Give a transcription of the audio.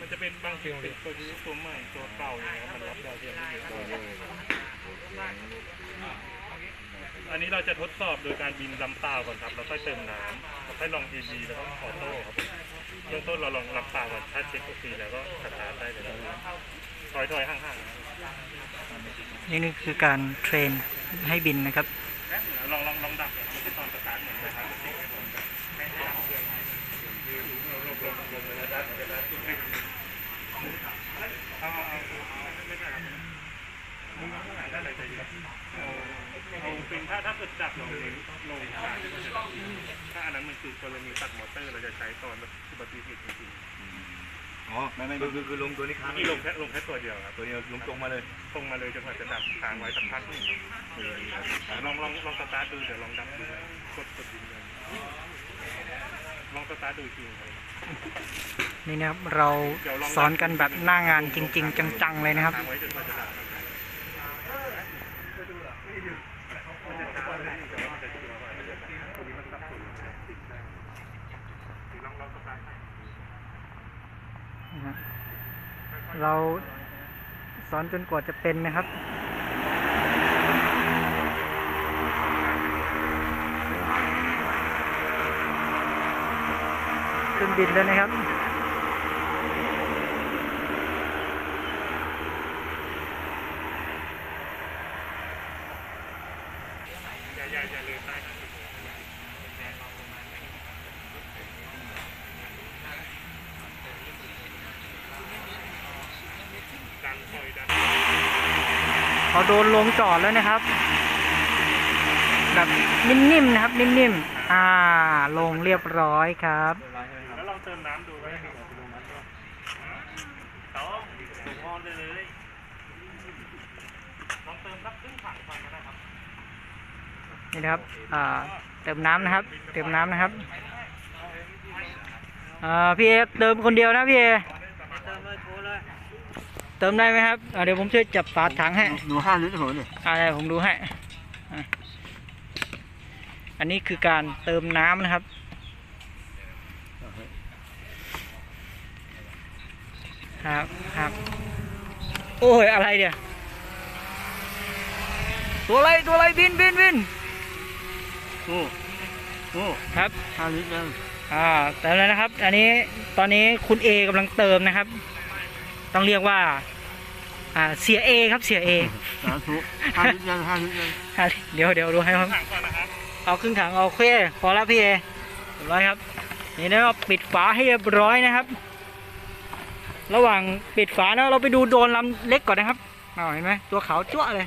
มันจะเป็นบางสิ่งเป็นตัวนี้ตัวใหม่ตัวเก่าอย่างเงี้ยมันรับดาวเทียมไม่เยอะอันนี้เราจะทดสอบโดยการบินลำเปล่าก่อนครับแล้วค่อยเติมน้ำแล้วค่อยลอง AB แล้วก็ออโต้ครับผมเบื้องต้นเราลองลำเปล่าก่อนถ้าเช็คโอเคแล้วก็สตาร์ทได้เลยครับถอยถอยๆห่างๆนะครับนี่นี่คือการเทรนให้บินนะครับ ลองลองลองดับเลยครับไม่ใช่ตอนสตาร์ทเหมือนนะครับลงลงลงเลยนะเอาเอาเอาไม่ได้ครับมึงข้างหลังได้อะไรใจดีครับ เอาเอาเป็นถ้าถ้าเกิดจับลงลงถ้าอันนั้นมันคือกรณีตัดมอเตอร์เราจะใช้ตอนอุบัติเหตุจริงอ๋อไม่ไม่คือคือลงตัวนี้ๆค้างนี่ลงแค่ลงแค่ตัวเดียวครับตัวเดียวลงตรงมาเลยตรงมาเลยจนกว่าจะดับค้างไว้สักพักหนึงลองลองลองสตาร์ทดูเดี๋ยวลองดับดูกดกดดินเลยลองสตาร์ทดูอีกทีครับนี่นะครับเราสอนกันแบบหน้างานจริง ๆ จังๆเลยนะครับ ค้างไว้จนกว่าจะดับมันจะช้าเลยแต่ว่ามันจะชัวร์กว่าตัวนี้มันสับสนลองลองสตาร์ท นะครับ เราสอนจนกว่าจะเป็นนะครับขึ้นบินแล้วนะครับ อย่าอย่าอย่าเลยใต้ครับดันคอยดัน พอโดนลงจอดแล้วนะครับ แบบนิ่มๆนะครับ นิ่มๆอ่า ลงเรียบร้อยครับแล้วลองเติมน้ำดูก็ได้ครับต้องถูกออนได้เลยลองเติมสักครึ่งถังก่อนก็ได้ครับนี่นะครับอ่าเติมน้ำนะครับ เติมน้ำนะครับอ่าพี่เอเติมคนเดียวนะพี่เอ เติมได้ไหมครับอ่าเดี๋ยวผมช่วยจับฝาถังให้หนูห้าลิตรเหรอเนี่ยอ่าเดี๋ยวผมดูให้อะอันนี้คือการเติมน้ำนะครับ ครับครับโอ้ยอะไรเนี่ย ตัวอะไรตัวอะไรบินบินบินโอ้โอ้ครับห้าลิตรยังอ่าเติมแล้วนะครับ อันนี้ตอนนี้คุณเอกำลังเติมนะครับ ต้องเรียกว่า อ่าเสียเอครับเสียเอสาธุห้าลิตรยังห้าลิตรยังเดี๋ยวเดี๋ยวดูให้ครับถังก่อนนะครับเอาครึ่งถังเอาโอเคพอแล้วพี่เอเรียบร้อยครับ นี่นะครับปิดฝาให้เรียบร้อยนะครับ ระหว่างปิดฝานะเราไปดูโดรนลำเล็กก่อนนะครับเอาเห็นไหมตัวขาวจั่วะเลย